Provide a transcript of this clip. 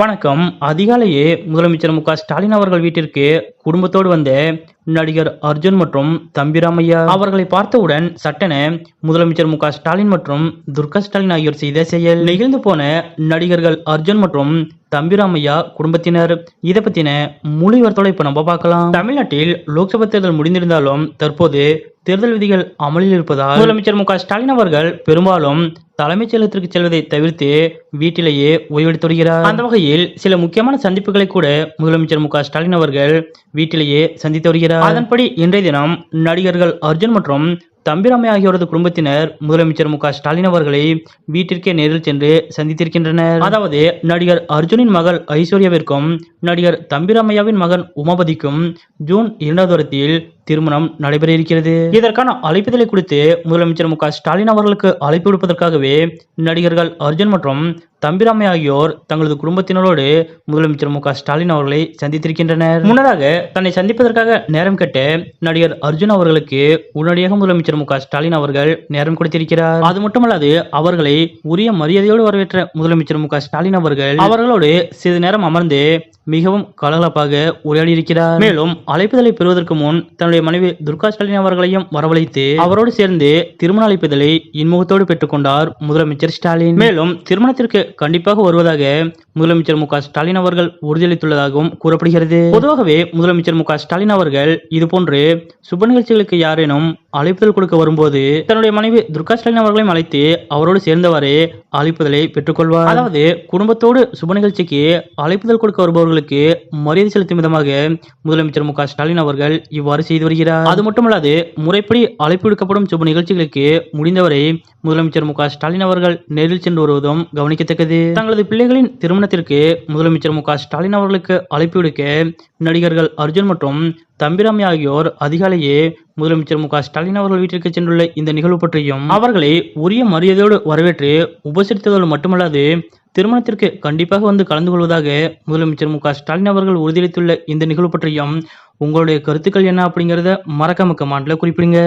வணக்கம். அதிகாலையே முதலமைச்சர் மு க ஸ்டாலின் அவர்கள் வீட்டிற்கு குடும்பத்தோடு வந்த நடிகர் அர்ஜுன் மற்றும் தம்பிராமையா அவர்களை பார்த்தவுடன் சட்டென முதலமைச்சர் மு ஸ்டாலின் மற்றும் துர்கா ஸ்டாலின் ஆகியோர் செய்த செயல். நெகிழ்ந்து போன நடிகர்கள் அர்ஜுன் மற்றும் தம்பிராமையா குடும்பத்தினர். இதை பத்தின முழு விவரத்தோட இப்ப நம்ம பார்க்கலாம். தமிழ்நாட்டில் லோக்சபா தேர்தல் முடிந்திருந்தாலும் தற்போது தேர்தல் விதிகள் அமலில் இருப்பதால் முதலமைச்சர் மு ஸ்டாலின் அவர்கள் பெரும்பாலும் தலைமைச் செயலகத்திற்கு செல்வதை தவிர்த்து வீட்டிலேயே ஓய்வெடுத்து வருகிறார். அந்த வகையில் சில முக்கியமான சந்திப்புகளை கூட முதலமைச்சர் மு ஸ்டாலின் அவர்கள் வீட்டிலேயே சந்தித்து வருகிறார். அதன்படி இன்றைய தினம் நடிகர்கள் அர்ஜுன் மற்றும் தம்பிராமை ஆகியோரது குடும்பத்தினர் முதலமைச்சர் மு ஸ்டாலின் அவர்களை வீட்டிற்கே நேரில் சென்று சந்தித்திருக்கின்றனர். அதாவது நடிகர் அர்ஜுனின் மகள் ஐஸ்வர்யாவிற்கும் நடிகர் தம்பிராமையாவின் மகன் உமாபதிக்கும் ஜூன் இரண்டாவது வாரத்தில் திருமணம் நடைபெற இருக்கிறது இதற்கான அழைப்புதலை குறித்து முதலமைச்சர் மு ஸ்டாலின் அவர்களுக்கு அழைப்பு விடுப்பதற்காகவே நடிகர்கள் அர்ஜுன் மற்றும் தம்பிராமை ஆகியோர் தங்களது குடும்பத்தினரோடு முதலமைச்சர் மு ஸ்டாலின் அவர்களை சந்தித்திருக்கின்றனர். முன்னதாக தன்னை சந்திப்பதற்காக நேரம் கேட்டு நடிகர் அர்ஜுன் அவர்களுக்கு உடனடியாக முதலமைச்சர் மு ஸ்டாலின் அவர்கள் நேரம் கொடுத்திருக்கிறார். அது மட்டுமல்லாது அவர்களை உரிய மரியாதையோடு வரவேற்ற முதலமைச்சர் மு ஸ்டாலின் அவர்கள் அவர்களோடு சிறிது நேரம் அமர்ந்து மிகவும் கலகலப்பாக உரையாடி இருக்கிறார் மேலும் அழைப்புதலை பெறுவதற்கு முன் தன்னுடைய மனைவி துர்கா ஸ்டாலின் அவர்களையும் வரவழைத்து அவரோடு சேர்ந்து திருமண அழைப்புதலை இன்முகத்தோடு பெற்றுக்கொண்டார் முதலமைச்சர் ஸ்டாலின். மேலும் திருமணத்திற்கு கண்டிப்பாக வருவதாக முதலமைச்சர் மு ஸ்டாலின் அவர்கள் உறுதியளித்துள்ளதாகவும் கூறப்படுகிறது. பொதுவாகவே முதலமைச்சர் மு ஸ்டாலின் அவர்கள் இதுபோன்று சுப நிகழ்ச்சிகளுக்கு யாரேனும் அழைப்புதல் கொடுக்க வரும்போது தன்னுடைய மனைவி துர்கா ஸ்டாலின் அவர்களையும் அழைத்து அவரோடு சேர்ந்தவாறே அழைப்புதலை பெற்றுக்கொள்வார். அதாவது குடும்பத்தோடு சுப நிகழ்ச்சிக்கு அழைப்புதல் கொடுக்க வருபவர்களுக்கு மரியாதை செலுத்தும் விதமாக முதலமைச்சர் மு ஸ்டாலின் அவர்கள் இவ்வாறு செய்து வருகிறார். அது மட்டுமல்லாது முறைப்படி அழைப்பு விடுக்கப்படும் சுப நிகழ்ச்சிகளுக்கு முடிந்தவரை முதலமைச்சர் மு ஸ்டாலின் அவர்கள் நேரில் சென்று வருவதும் கவனிக்கத்தக்கது. தங்களது பிள்ளைகளின் திருமணத்திற்கு முதலமைச்சர் மு க ஸ்டாலின் அவர்களுக்கு அழைப்பு விடுக்க நடிகர்கள் அர்ஜுன் மற்றும் தம்பிராமி ஆகியோர் அதிகாலையே முதலமைச்சர் மு க ஸ்டாலின் அவர்கள் வீட்டிற்கு சென்றுள்ள இந்த நிகழ்வு பற்றியும் அவர்களை உரிய மரியாதையோடு வரவேற்று உபசரித்ததோடு மட்டுமல்லாது திருமணத்திற்கு கண்டிப்பாக வந்து கலந்து கொள்வதாக முதலமைச்சர் மு க ஸ்டாலின் அவர்கள் உறுதியளித்துள்ள இந்த நிகழ்வு பற்றியும் உங்களுடைய கருத்துக்கள் என்ன அப்படிங்கிறத மறக்காம கமாண்ட்ல குறிப்பிடுங்க.